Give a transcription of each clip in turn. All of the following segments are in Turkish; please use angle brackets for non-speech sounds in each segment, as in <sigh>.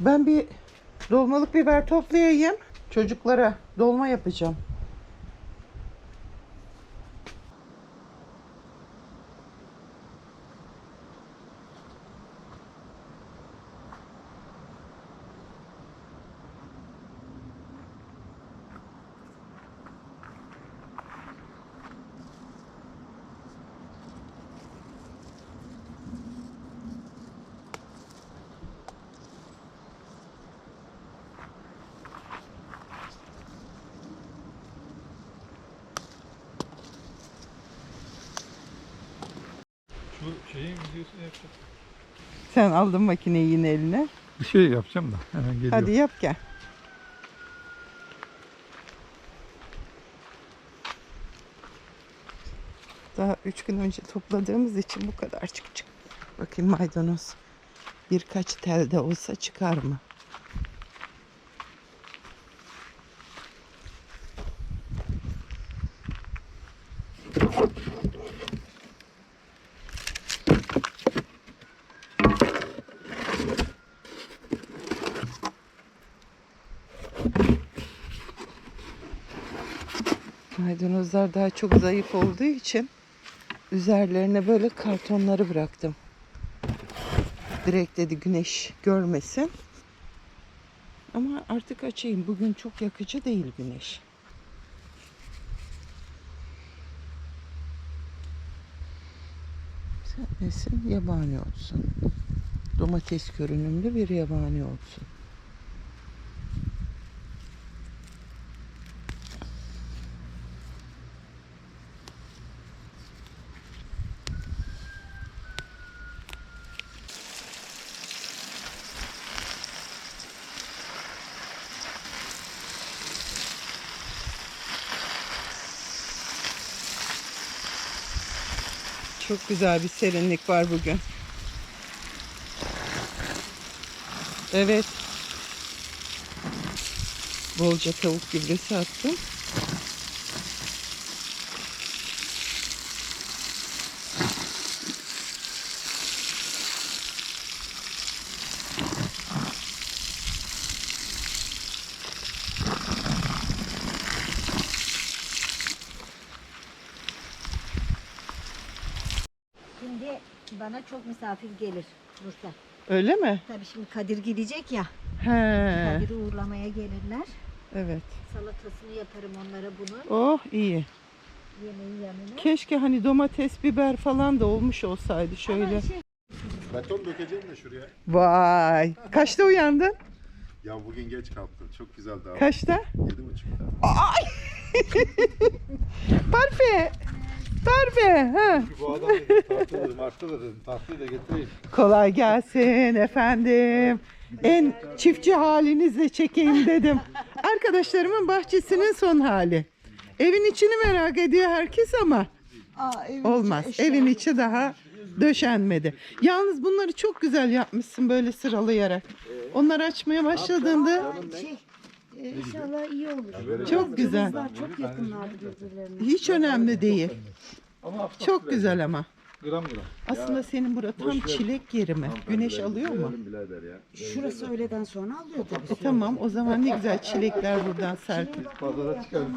Ben bir dolmalık biber toplayayım. Çocuklara dolma yapacağım. Videosunu yapacağım. Sen aldın makineyi yine eline. Bir şey yapacağım da hemen geliyor. Hadi yap gel. Daha üç gün önce topladığımız için bu kadar çıkacak. Bakayım maydanoz birkaç telde olsa çıkar mı? Maydanozlar daha çok zayıf olduğu için üzerlerine böyle kartonları bıraktım. Direkt dedi güneş görmesin. Ama artık açayım. Bugün çok yakıcı değil güneş. Sen nesin? Yabani olsun. Domates görünümlü bir yabani olsun. Çok güzel bir serinlik var bugün. Evet. Bolca tavuk gübresi attım. Şimdi bana çok misafir gelir Bursa. Öyle mi? Tabii şimdi Kadir gidecek ya. He. Kadir'i uğurlamaya gelirler. Evet. Salatasını yaparım onlara bunun. Oh iyi. Yemeğin yanına. Keşke hani domates, biber falan da olmuş olsaydı şöyle. Ama şey, Beton dökeceğim de şuraya. Vay. Kaçta uyandın? Ya bugün geç kalktım. Çok güzeldi abi. Kaçta? Yedi buçukta. <laughs> Parfe. Parfe. Ha. Bu adam martadır dedim. Tahtayı da getireyim. Kolay gelsin efendim. En çiftçi halinizle çekeyim dedim. Arkadaşlarımın bahçesinin son hali. Evin içini merak ediyor herkes ama olmaz. Evin içi daha döşenmedi. Yalnız bunları çok güzel yapmışsın böyle sıralayarak. Onları açmaya başladığında şey e, inşallah iyi olur. çok güzel. Kızlar çok yakınlardı birbirlerine. Hiç önemli değil. Ama Çok güzel ama. Gram gram. Aslında senin burada tam çilek yeri mi? Güneş alıyor mu? Birader ya. Şurası öğleden sonra alıyor tabii. E tamam o zaman ne güzel çilekler buradan serpil. Pazara çıkarım.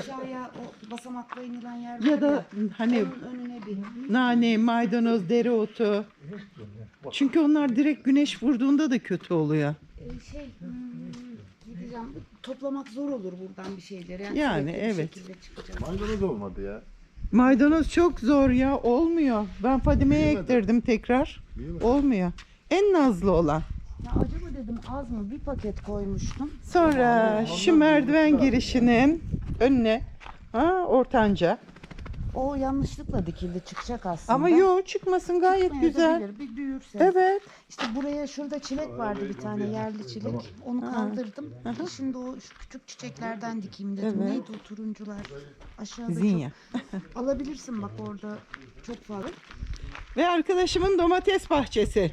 Aşağıya o basamakla inilen yer Ya var da hani onun önüne bir. nane, maydanoz, dereotu. Çünkü onlar direkt güneş vurduğunda da kötü oluyor. E, şey hmm, gideceğim. Toplamak zor olur buradan bir şeyleri. Yani, sürekli bir evet. şekilde. Maydanoz olmadı ya. Maydanoz çok zor ya olmuyor. Ben Fadime'ye Büyümedi. ektirdim tekrar. Büyümedi. Olmuyor. En nazlı olan. Ya acaba dedim az mı? Bir paket koymuştum. Sonra şu merdiven girişinin önüne ha ortanca. O yanlışlıkla dikildi çıkacak aslında. Ama yo çıkmasın gayet güzel. Bir büyürse. Evet. İşte buraya şurada çilek vardı bir tane yerli çilek. Onu kaldırdım. Şimdi o şu küçük çiçeklerden dikeyim dedim. Evet. Neydi o turuncular? Aşağıda Zinya. çok. Alabilirsin bak orada çok fazla. Ve arkadaşımın domates bahçesi.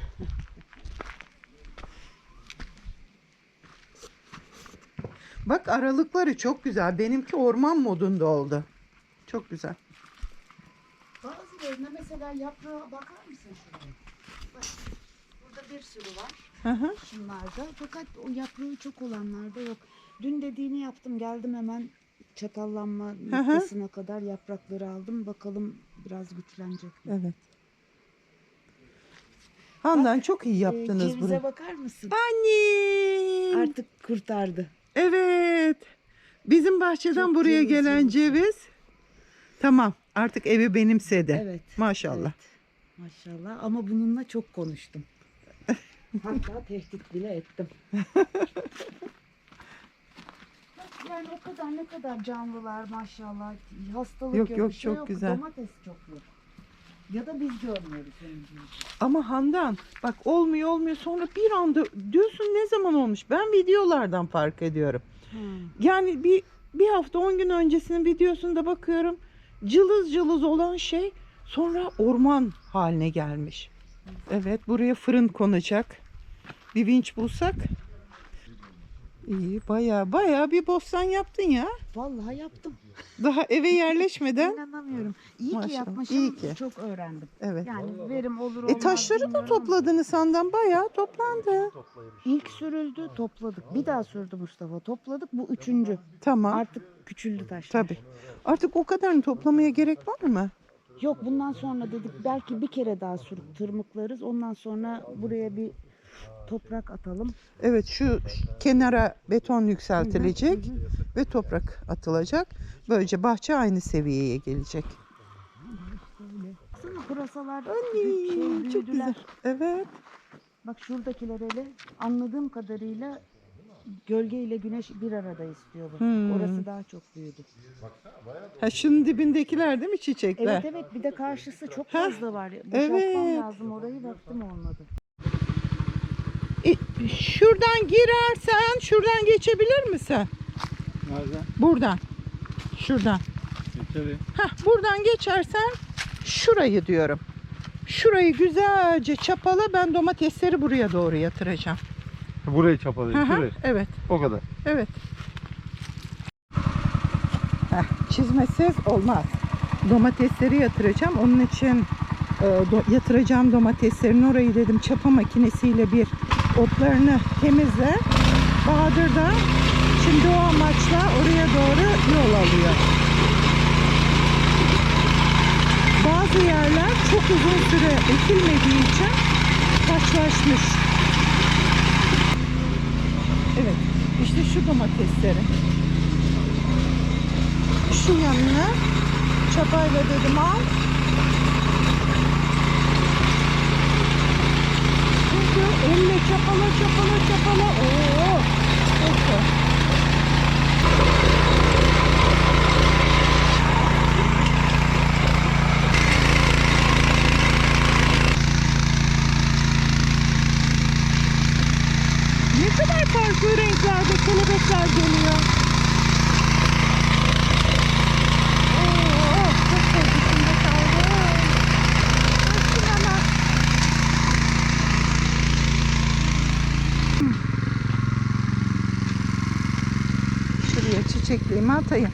Bak aralıkları çok güzel. Benimki orman modunda oldu. Çok güzel. Bazılarına mesela yaprağa bakar mısın şuraya? Bak burada bir sürü var Hı hı. şunlarda. Fakat o yaprağı çok olanlarda yok. Dün dediğini yaptım. Geldim hemen çatallanma hı. noktasına kadar yaprakları aldım. Bakalım biraz güçlenecek mi? Evet. Handan çok iyi yaptınız cevize burayı. bakar mısın? Annem. Artık kurtardı. Evet. Bizim bahçeden Çok buraya gelen ceviz. Tamam. Artık evi benimsedi. Evet. Maşallah. Evet. Maşallah ama bununla çok konuştum. <laughs> Hatta tehdit bile ettim. yani o kadar ne kadar canlılar maşallah. Hastalık Yok, yok, yok, şey çok güzel. Domates çok yok. Ya da biz görmüyoruz henüz. Ama Handan bak olmuyor olmuyor sonra bir anda diyorsun ne zaman olmuş? Ben videolardan fark ediyorum. Yani bir bir hafta 10 gün öncesinin videosunda bakıyorum. Cılız cılız olan şey sonra orman haline gelmiş. Evet buraya fırın konacak. Bir vinç bulsak. İyi baya baya bir bostan yaptın ya. Vallahi yaptım. Daha eve yerleşmeden. İnanamıyorum. İyi Maşallah, ki yapmışım. iyi ki. Çok öğrendim. Evet. Yani verim olur olmaz E taşları da bilmiyorum topladınız sandan bayağı toplandı. İlk sürüldü topladık. Bir daha sürdü Mustafa. Topladık bu üçüncü. Tamam. Artık küçüldü taşlar. Tabii. Artık o kadarını toplamaya gerek var mı? Yok bundan sonra dedik belki bir kere daha sürüp tırmıklarız. Ondan sonra buraya bir toprak atalım. Evet şu kenara beton yükseltilecek Hı hı, ve toprak atılacak. Böylece bahçe aynı seviyeye gelecek. Baksana pırasalar Anne şey, çok güzel. Evet. Bak şuradakiler hele anladığım kadarıyla gölge ile güneş bir arada istiyor. Bak. Hmm. Orası daha çok büyüdü. Ha şunun dibindekiler değil mi çiçekler? Evet evet bir de karşısı çok fazla var. Boşaltmam evet. lazım orayı vaktim olmadı. Şuradan girersen şuradan geçebilir misin? Nereden? Buradan. Şuradan. İçeri. Hah, buradan geçersen şurayı diyorum. Şurayı güzelce çapala ben domatesleri buraya doğru yatıracağım. Burayı Hı çapalayayım. hı, Şurayı. evet. O kadar. Evet. Heh, çizmesiz olmaz. Domatesleri yatıracağım. Onun için e, do- yatıracağım domateslerin orayı dedim çapa makinesiyle bir otlarını temizle. Bahadır da şimdi o amaçla oraya doğru yol alıyor. Bazı yerler çok uzun süre ekilmediği için taşlaşmış. Evet. işte şu domatesleri. Şu yanına çapayla dedim al. Çünkü elle çapala çapala çapala. Oo. Çok zor. Ne kadar farklı renklerde kelebekler geliyor. Oo, çok sevgisinde kaldım. Açtım hemen. Çiçekliğimi atayım.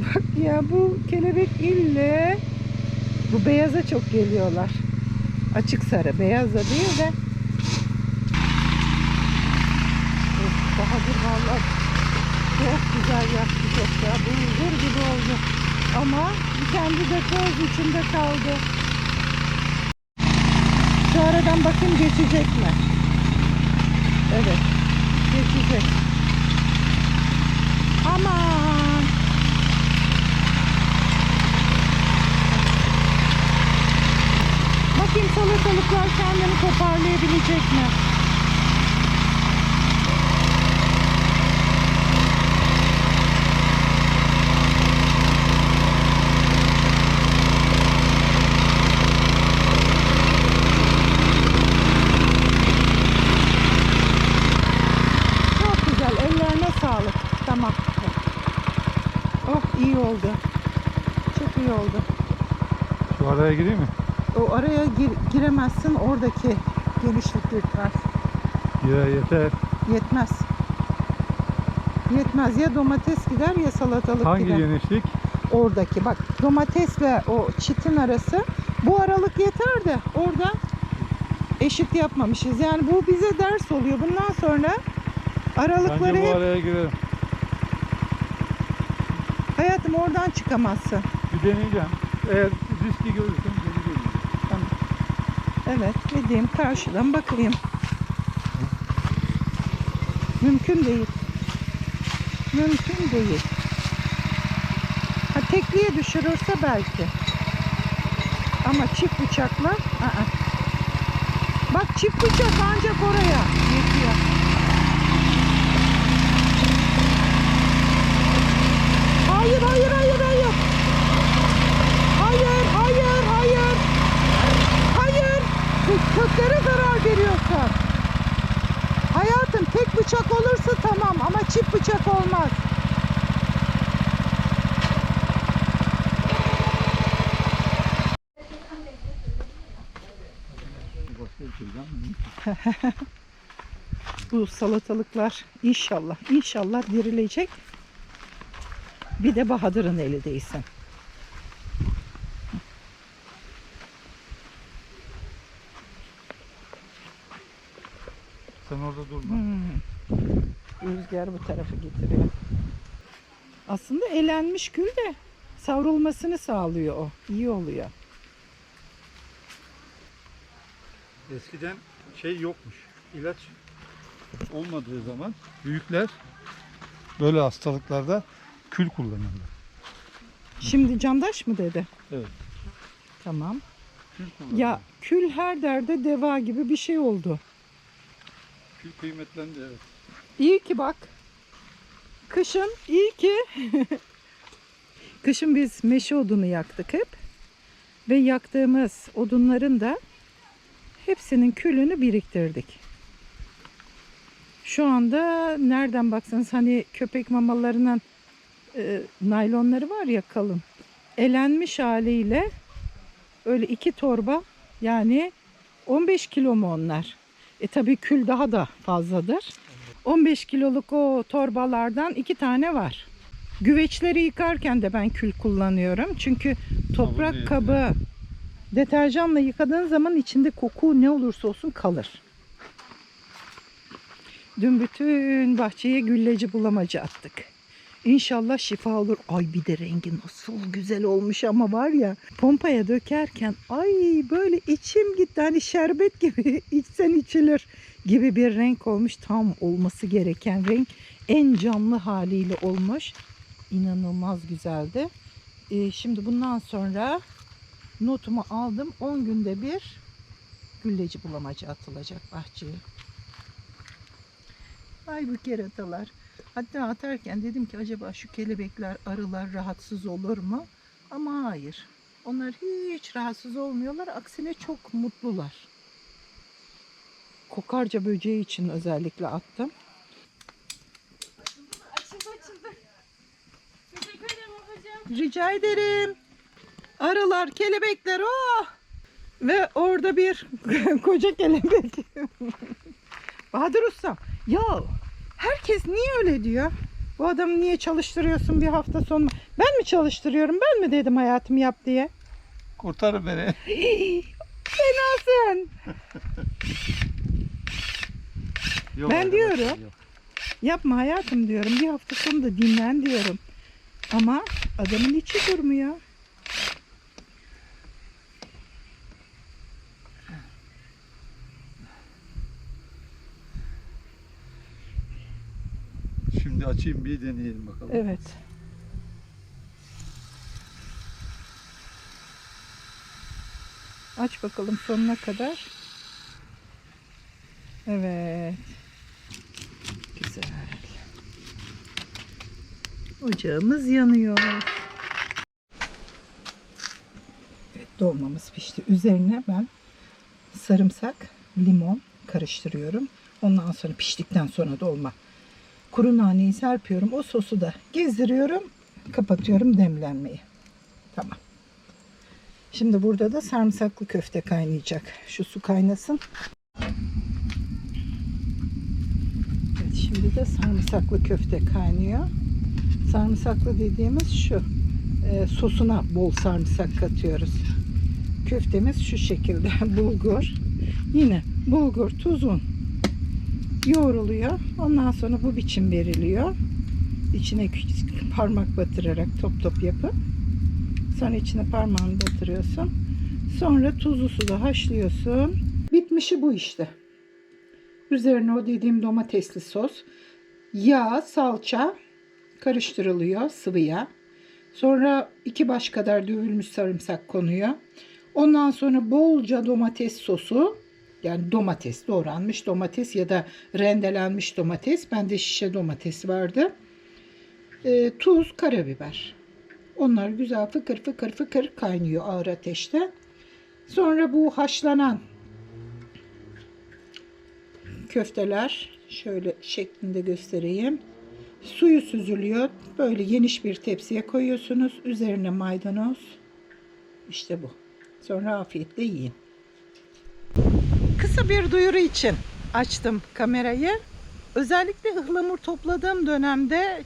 Bak ya bu kelebek ille bu beyaza çok geliyorlar. Açık sarı, beyaz da değil de. Of, Bahadır valla çok güzel yaptı çok ya. Bulgur gibi oldu. Ama kendi de toz içinde kaldı. Şu aradan bakayım geçecek mi? Evet. Geçecek. Aman. Bakayım salatalıklar kendini toparlayabilecek mi? Çok güzel. Ellerine Tamam. Oh iyi oldu. Çok iyi oldu. Şu araya gireyim mi? O araya gir- giremezsin. Oradaki genişlik yetmez. Ya yeter. Yetmez. Yetmez ya domates gider ya salatalık Hangi gider. genişlik? Oradaki bak domatesle o çitin arası bu aralık yeter de orada eşit yapmamışız. Yani bu bize ders oluyor. Bundan sonra aralıkları Bence bu hep araya girelim. Hayatım oradan çıkamazsın. Bir deneyeceğim. Eğer riski görürsem geri geleceğim. Evet dediğim karşıdan bakayım. Mümkün değil. Mümkün değil. Ha tekliye düşürürse belki. Ama çift bıçakla aa. Bak çift bıçak ancak oraya yetiyor. Hayır hayır hayır hayır. Hayır hayır hayır. Hayır. Köklere zarar veriyorsun. Hayatım tek bıçak olursa tamam ama çift bıçak olmaz. <laughs> Bu salatalıklar inşallah inşallah dirilecek. Bir de Bahadır'ın eli değsin. Sen orada durma. Hmm. Rüzgar bu tarafa getiriyor. Aslında elenmiş gül de savrulmasını sağlıyor o. İyi oluyor. Eskiden şey yokmuş. İlaç olmadığı zaman büyükler böyle hastalıklarda kül kullanırlar. Şimdi candaş mı dedi? Evet. Tamam. Kül kullanırlar. Ya kül her derde deva gibi bir şey oldu. Kül kıymetlendi evet. İyi ki bak. Kışın iyi ki. <laughs> Kışın biz meşe odunu yaktık hep. Ve yaktığımız odunların da hepsinin külünü biriktirdik. Şu anda nereden baksanız hani köpek mamalarının e, naylonları var ya kalın. Elenmiş haliyle öyle iki torba yani 15 kilo mu onlar? E tabii kül daha da fazladır. 15 kiloluk o torbalardan iki tane var. Güveçleri yıkarken de ben kül kullanıyorum. Çünkü toprak kabı deterjanla yıkadığın zaman içinde koku ne olursa olsun kalır. Dün bütün bahçeye gülleci bulamacı attık. İnşallah şifa olur. Ay bir de rengi nasıl güzel olmuş ama var ya pompaya dökerken ay böyle içim gitti. Hani şerbet gibi <laughs> içsen içilir gibi bir renk olmuş. Tam olması gereken renk. En canlı haliyle olmuş. İnanılmaz güzeldi. Ee, şimdi bundan sonra notumu aldım. 10 günde bir gülleci bulamacı atılacak bahçeye. Ay bu keratalar. Hatta atarken dedim ki acaba şu kelebekler, arılar rahatsız olur mu? Ama hayır. Onlar hiç rahatsız olmuyorlar. Aksine çok mutlular. Kokarca böceği için özellikle attım. Açıldı açıldı. Teşekkür ederim ablacığım. Rica ederim. Arılar, kelebekler oh! Ve orada bir <laughs> koca kelebek. Bahadır Ustam. Ya herkes niye öyle diyor? Bu adamı niye çalıştırıyorsun bir hafta sonu? Ben mi çalıştırıyorum? Ben mi dedim hayatım yap diye? Kurtarın beni. <laughs> Fenasın. <laughs> Yok Ben arkadaşlar, diyorum. yok. Yapma hayatım diyorum. Bir hafta sonu da dinlen diyorum. Ama adamın içi durmuyor. Şimdi açayım bir deneyelim bakalım. Evet. Aç bakalım sonuna kadar. Evet. Güzel. Ocağımız yanıyor. Evet, dolmamız pişti. Üzerine ben sarımsak, limon karıştırıyorum. Ondan sonra piştikten sonra dolma kuru naneyi serpiyorum. O sosu da gezdiriyorum. Kapatıyorum demlenmeyi. Tamam. Şimdi burada da sarımsaklı köfte kaynayacak. Şu su kaynasın. Evet, şimdi de sarımsaklı köfte kaynıyor. Sarımsaklı dediğimiz şu. e, sosuna bol sarımsak katıyoruz. Köftemiz şu şekilde <laughs> bulgur. Yine bulgur, tuz, un yoğruluyor. Ondan sonra bu biçim veriliyor. İçine küçük parmak batırarak top top yapıp sonra içine parmağını batırıyorsun. Sonra tuzlu suda haşlıyorsun. Bitmişi bu işte. Üzerine o dediğim domatesli sos, yağ, salça karıştırılıyor sıvı yağ. Sonra iki baş kadar dövülmüş sarımsak konuyor. Ondan sonra bolca domates sosu yani domates doğranmış domates ya da rendelenmiş domates. Bende şişe domates vardı. Ee, tuz, karabiber. Onlar güzel fıkır fıkır fıkır kaynıyor ağır ateşte. Sonra bu haşlanan köfteler şöyle şeklinde göstereyim. Suyu süzülüyor. Böyle geniş bir tepsiye koyuyorsunuz. Üzerine maydanoz. İşte bu. Sonra afiyetle yiyin. Kısa bir duyuru için açtım kamerayı. Özellikle ıhlamur topladığım dönemde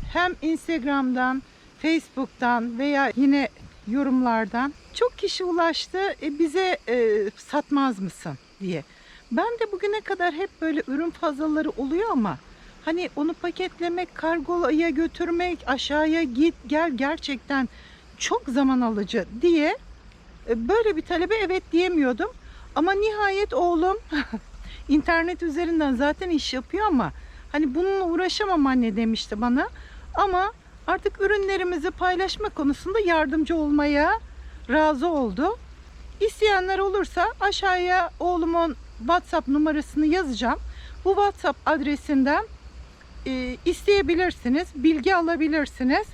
hem Instagram'dan, Facebook'tan veya yine yorumlardan çok kişi ulaştı e, bize e, satmaz mısın diye. Ben de bugüne kadar hep böyle ürün fazlaları oluyor ama hani onu paketlemek, kargoya götürmek, aşağıya git gel gerçekten çok zaman alıcı diye e, böyle bir talebe evet diyemiyordum. Ama nihayet oğlum <laughs> internet üzerinden zaten iş yapıyor ama hani bununla uğraşamam anne demişti bana. Ama artık ürünlerimizi paylaşma konusunda yardımcı olmaya razı oldu. İsteyenler olursa aşağıya oğlumun WhatsApp numarasını yazacağım. Bu WhatsApp adresinden e, isteyebilirsiniz, bilgi alabilirsiniz.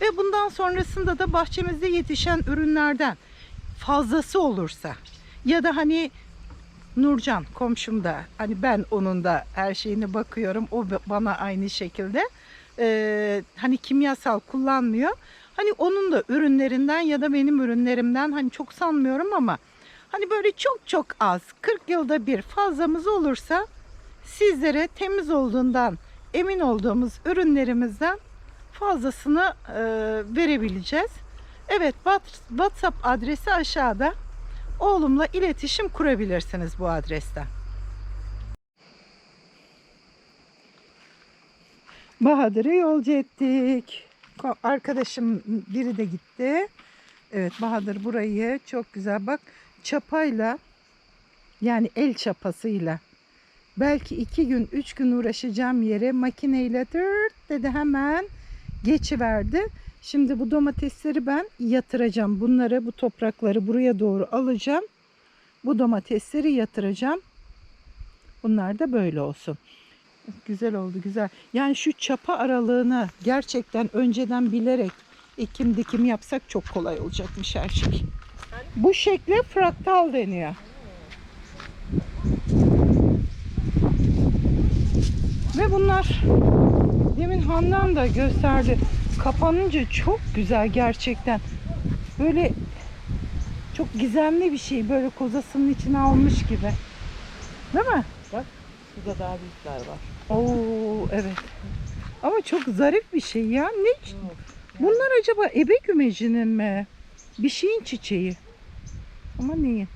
Ve bundan sonrasında da bahçemizde yetişen ürünlerden fazlası olursa ya da hani Nurcan komşum da hani ben onun da her şeyine bakıyorum o bana aynı şekilde Ee, hani kimyasal kullanmıyor. Hani onun da ürünlerinden ya da benim ürünlerimden hani çok sanmıyorum ama hani böyle çok çok az 40 yılda bir fazlamız olursa sizlere temiz olduğundan emin olduğumuz ürünlerimizden fazlasını e, verebileceğiz. Evet What- WhatsApp adresi aşağıda. Oğlumla iletişim kurabilirsiniz bu adresten. Bahadır'ı yolcu ettik. Arkadaşım biri de gitti. Evet Bahadır burayı çok güzel bak çapayla yani el çapasıyla belki iki gün üç gün uğraşacağım yere makineyle tırt dedi hemen geçiverdi. Şimdi bu domatesleri ben yatıracağım. Bunları bu toprakları buraya doğru alacağım. Bu domatesleri yatıracağım. Bunlar da böyle olsun. Güzel oldu güzel. Yani şu çapa aralığını gerçekten önceden bilerek ekim dikim yapsak çok kolay olacakmış her şey. Bu şekle fraktal deniyor. Ve bunlar demin Handan da gösterdi. Kapanınca çok güzel gerçekten. Böyle çok gizemli bir şey. Böyle kozasının içine almış gibi. Değil mi? Burada daha büyükler var. Oo evet. Ama çok zarif bir şey ya. Ne? Bunlar acaba ebe gümecinin mi? Bir şeyin çiçeği. Ama neyin?